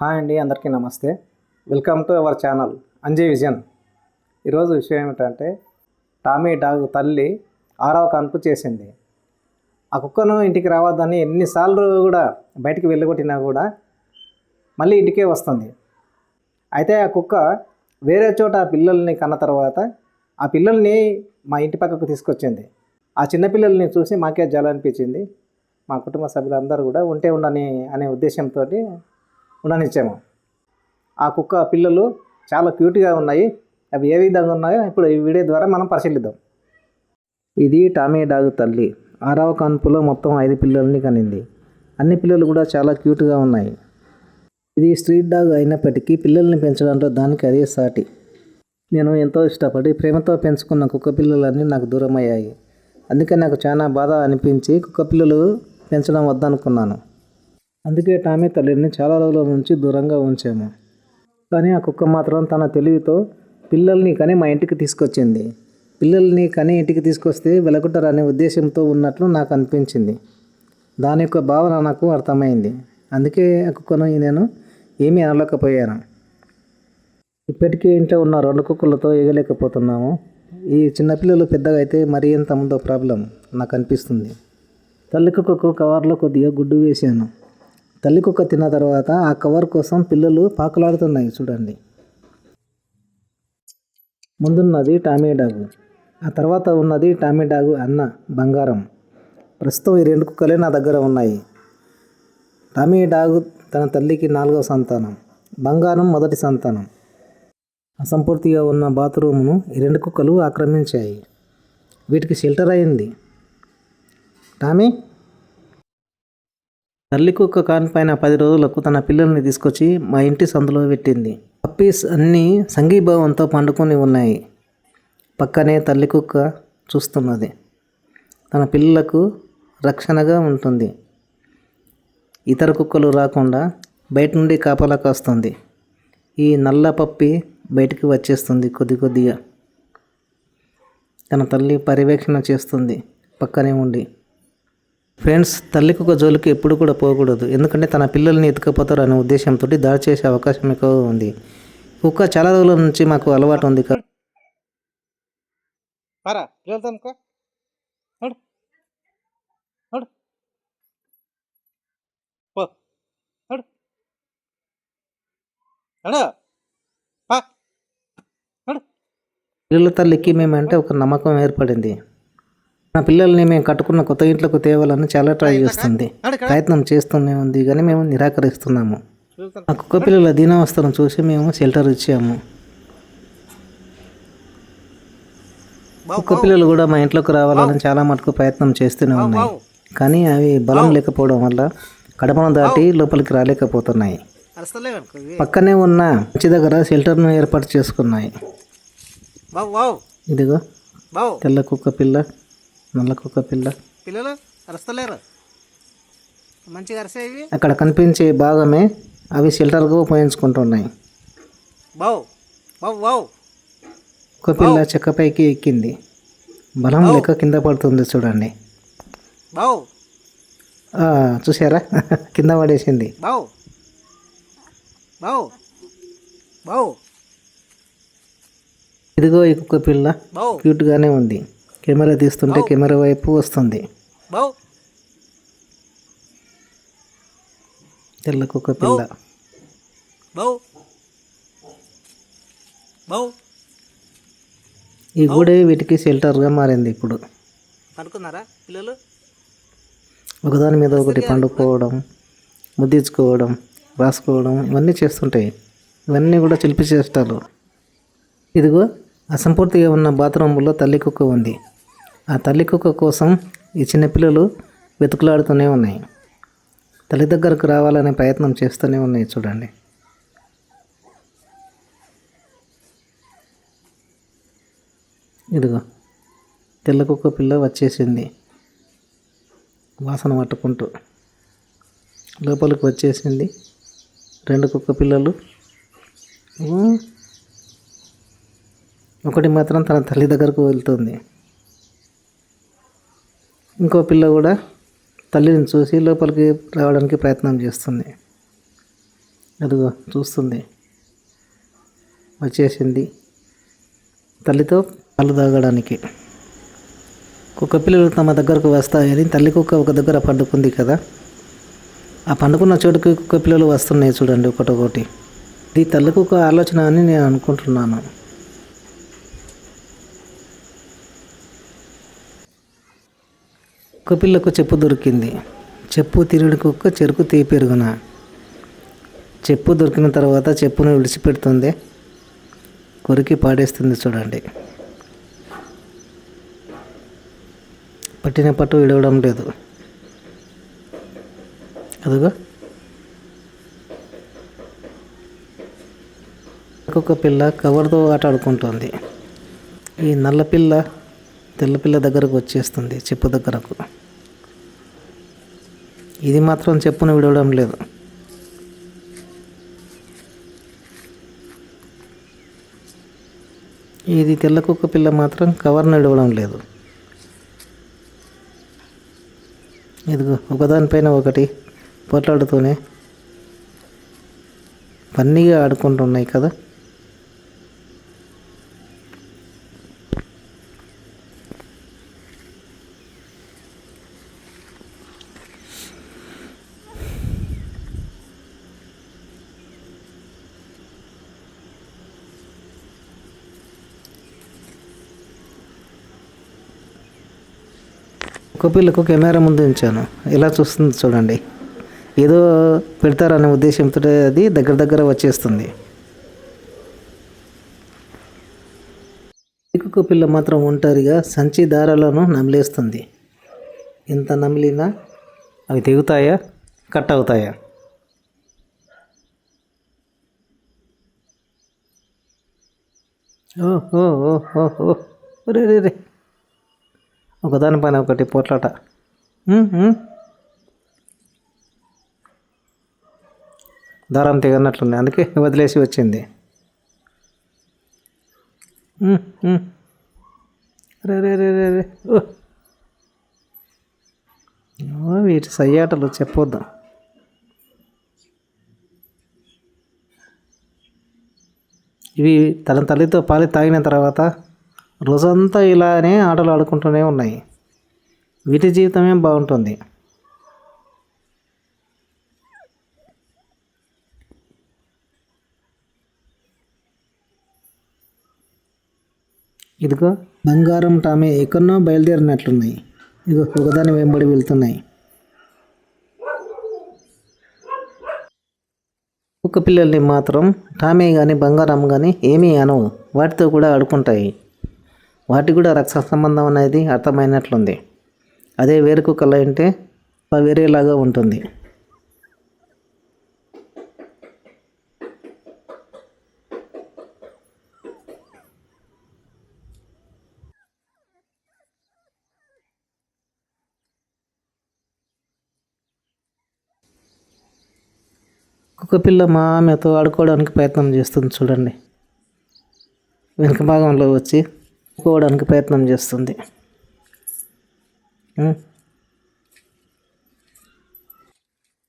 Hi అండి అందరికీ నమస్తే. Welcome to our channel Anjay vision ఈరోజు విషయం ఏమిటంటే టామీ డాగ్ తల్లి ఆరవ కనుపు చేసింది. ఆ కుక్కను ఇంటికి రావద్దని ఎన్నిసార్లు కూడా బయటికి వెళ్ళగొట్టినా కూడా మళ్ళీ ఇంటికే వస్తుంది. అయితే ఆ కుక్క వేరే చోట ఆ పిల్లల్ని కన్న తర్వాత ఆ పిల్లల్ని మా ఇంటి పక్కకు తీసుకొచ్చింది. ఆ చిన్నపిల్లల్ని చూసి మాకే అనిపించింది. మా కుటుంబ సభ్యులందరూ కూడా ఉంటే ఉండని అనే ఉద్దేశంతో ఉండనిచ్చాము ఆ కుక్క పిల్లలు చాలా క్యూట్గా ఉన్నాయి. అవి ఏ విధంగా ఉన్నాయో ఇప్పుడు ఈ వీడియో ద్వారా మనం పరిశీలిద్దాం. ఇది టామీ డాగ్ తల్లి. ఆరవ కాన్పులో మొత్తం ఐదు పిల్లల్ని కనింది. అన్ని పిల్లలు కూడా చాలా క్యూట్గా ఉన్నాయి. ఇది స్ట్రీట్ డాగ్ అయినప్పటికీ పిల్లల్ని పెంచడంలో దానికి అదే సాటి. నేను ఎంతో ఇష్టపడి ప్రేమతో పెంచుకున్న కుక్క పిల్లలన్నీ నాకు దూరం అయ్యాయి అందుకే నాకు చాలా బాధ అనిపించి కుక్క పిల్లలు పెంచడం వద్దనుకున్నాను. అందుకే టామీ తల్లిని చాలా రోజుల నుంచి దూరంగా ఉంచాము. కానీ ఆ కుక్క మాత్రం తన తెలివితో పిల్లల్ని కని మా ఇంటికి తీసుకొచ్చింది. పిల్లల్ని కని ఇంటికి తీసుకొస్తే వెలగొట్టరనే ఉద్దేశంతో ఉన్నట్లు నాకు అనిపించింది. దాని యొక్క భావన నాకు అర్థమైంది. అందుకే ఆ కుక్కను నేను ఏమీ అనలేకపోయాను. ఇప్పటికే ఇంట్లో ఉన్న రెండు కుక్కలతో ఎగలేకపోతున్నాము. ఈ చిన్నపిల్లలు పెద్దగా అయితే మరీ ఎంత ఉందో ప్రాబ్లం నాకు అనిపిస్తుంది. తల్లి కుక్కకు కవర్లో కొద్దిగా గుడ్డు వేసాను తల్లి కుక్క తిన్న తర్వాత ఆ కవర్ కోసం పిల్లలు పాకులాడుతున్నాయి చూడండి. ముందున్నది టామీ డాగు. ఆ తర్వాత ఉన్నది టామీ డాగు అన్న బంగారం. ప్రస్తుతం ఈ రెండు కుక్కలే నా దగ్గర ఉన్నాయి. టామీ డాగు తన తల్లికి నాలుగవ సంతానం బంగారం మొదటి సంతానం. అసంపూర్తిగా ఉన్న బాత్రూమును ఈ రెండు కుక్కలు ఆక్రమించాయి. వీటికి షెల్టర్ అయింది. టామీ తల్లి కుక్క కానిపైన పది రోజులకు తన పిల్లల్ని తీసుకొచ్చి మా ఇంటి సందులో పెట్టింది. పప్పీస్ అన్నీ సంఘీభావంతో పండుకొని ఉన్నాయి. పక్కనే తల్లి కుక్క చూస్తున్నది. తన పిల్లలకు రక్షణగా ఉంటుంది. ఇతర కుక్కలు రాకుండా బయట నుండి కాపలా కాస్తుంది. ఈ నల్ల పప్పి బయటికి వచ్చేస్తుంది కొద్ది కొద్దిగా. తన తల్లి పర్యవేక్షణ చేస్తుంది. పక్కనే ఉండి ఫ్రెండ్స్ తల్లి కుక్క జోలికి ఎప్పుడు కూడా పోకూడదు. ఎందుకంటే తన పిల్లల్ని ఎత్తుకపోతారు అనే ఉద్దేశంతో దాడి చేసే అవకాశం ఎక్కువ ఉంది. కుక్క చాలా రోజుల నుంచి మాకు అలవాటు ఉంది పిల్లల తల్లికి మేమంటే ఒక నమ్మకం ఏర్పడింది. నా పిల్లల్ని మేము కట్టుకున్న కొత్త ఇంట్లోకి తేవాలని చాలా ట్రై చేస్తుంది. ప్రయత్నం చేస్తూనే ఉంది కానీ మేము నిరాకరిస్తున్నాము. ఆ కుక్క పిల్లల దీనావస్థను చూసి మేము షెల్టర్ ఇచ్చాము. కుక్క పిల్లలు కూడా మా ఇంట్లోకి రావాలని చాలా మటుకు ప్రయత్నం చేస్తూనే ఉన్నాయి. కానీ అవి బలం లేకపోవడం వల్ల కడపను దాటి లోపలికి రాలేకపోతున్నాయి. పక్కనే ఉన్న మంచి దగ్గర షెల్టర్ను ఏర్పాటు చేసుకున్నాయి. ఇదిగో తెల్ల కుక్క పిల్ల. కుక్క పిల్ల. పిల్లలు అరుస్తలేరు. మంచిగా అరిసేవి అక్కడ కనిపించే భాగమే అవి షెల్టర్గా ఉపయోగించుకుంటున్నాయి. బావు బావు బావు కుక్క పిల్ల చెక్కపైకి ఎక్కింది. బలం లేక కింద పడుతుంది చూడండి. బావు చూసారా కింద పడేసింది. బావు బావు బావు ఇదిగో ఈ కుక్క పిల్ల. క్యూట్గానే ఉంది. కెమెరా తీస్తుంటే కెమెరా వైపు వస్తుంది. తెల్ల కుక్క పిల్ల. ఈ గూడే వీటికి షెల్టర్గా మారింది ఇప్పుడు. పడుకున్నారా పిల్లలు? ఒకదాని మీద ఒకటి పండుకోవడం ముద్దించుకోవడం రాసుకోవడం ఇవన్నీ చేస్తుంటాయి. ఇవన్నీ కూడా చిలిపి చేష్టాలు ఇదిగో అసంపూర్తిగా ఉన్న బాత్రూంలో తల్లి కుక్క ఉంది. ఆ తల్లి కుక్క కోసం ఈ చిన్నపిల్లలు వెతుకులాడుతూనే ఉన్నాయి. తల్లి దగ్గరకు రావాలనే ప్రయత్నం చేస్తూనే ఉన్నాయి చూడండి. ఇదిగో తెల్ల కుక్క పిల్ల వచ్చేసింది. వాసన పట్టుకుంటూ లోపలికి వచ్చేసింది. రెండు కుక్క పిల్లలు. ఒకటి మాత్రం తన తల్లి దగ్గరకు వెళ్తుంది. ఇంకో పిల్ల కూడా తల్లిని చూసి లోపలికి రావడానికి ప్రయత్నం చేస్తుంది. అదిగో చూస్తుంది. వచ్చేసింది. తల్లితో పళ్ళు తాగడానికి. కుక్క పిల్లలు తమ దగ్గరకు వస్తాయని తల్లి కుక్క ఒక దగ్గర పండుకుంది కదా. ఆ పండుకున్న చోటుకి కుక్క పిల్లలు వస్తున్నాయి చూడండి ఒకటొకటి. ఇది తల్లి కుక్క ఆలోచన అని నేను అనుకుంటున్నాను. కుక్క పిల్లకు చెప్పు దొరికింది. చెప్పు తిరిగి కుక్క చెరుకు తీపెరుగున చెప్పు దొరికిన తర్వాత చెప్పును విడిచిపెడుతుంది. కొరికి పాడేస్తుంది చూడండి. పట్టిన పట్టు విడవడం లేదు. అదిగో. ఒక్కొక్క పిల్ల కవర్తో ఆట ఆడుకుంటుంది. ఈ నల్ల పిల్ల తెల్ల పిల్ల దగ్గరకు వచ్చేస్తుంది చెప్పు దగ్గరకు. ఇది మాత్రం చెప్పును విడవడం లేదు. ఇది తెల్ల కుక్క పిల్ల మాత్రం కవర్ను విడవడం లేదు. ఇదిగో ఒకదానిపైన ఒకటి పోట్లాడుతూనే ఫన్నీగా ఆడుకుంటున్నాయి కదా. ఒక కెమెరా ముందు ఉంచాను. ఎలా చూస్తుంది చూడండి. ఏదో పెడతారనే ఉద్దేశంతో అది దగ్గర దగ్గర వచ్చేస్తుంది. కుక్క పిల్ల మాత్రం ఒంటరిగా సంచి దారాలను నమిలేస్తుంది. ఎంత నమిలినా అవి తెగుతాయా? కట్ అవుతాయా? ఓ ఓ ఓ ఓ ఓ. రే రే రే ఒకదానిపైన ఒకటి పోట్లాట. దారం తెగనట్లుంది అందుకే వదిలేసి వచ్చింది. రే రే రే రే రే. ఓ. వీటి సయ్యాటలు చెప్పొద్దాం. ఇవి తన తల్లితో పాలు తాగిన తర్వాత రోజంతా ఇలానే ఆటలు ఆడుకుంటూనే ఉన్నాయి. వీటి జీవితమే బాగుంటుంది. ఇదిగో బంగారం టామే ఎక్కడో బయలుదేరినట్లున్నాయి. ఇదిగో ఒకదాని వెంబడి వెళ్తున్నాయి. కుక్క పిల్లల్ని మాత్రం టామే కానీ బంగారం కానీ ఏమీ అనవు. వాటితో కూడా ఆడుకుంటాయి. వాటికి కూడా రక్త సంబంధం అనేది అర్థమైనట్లుంది. అదే వేరే కుక్కలు అంటే వేరేలాగా ఉంటుంది. కుక్కపిల్ల మా ఆమెతో ఆడుకోవడానికి ప్రయత్నం చేస్తుంది చూడండి. వెనుక భాగంలో వచ్చి కోవడానికి ప్రయత్నం చేస్తుంది.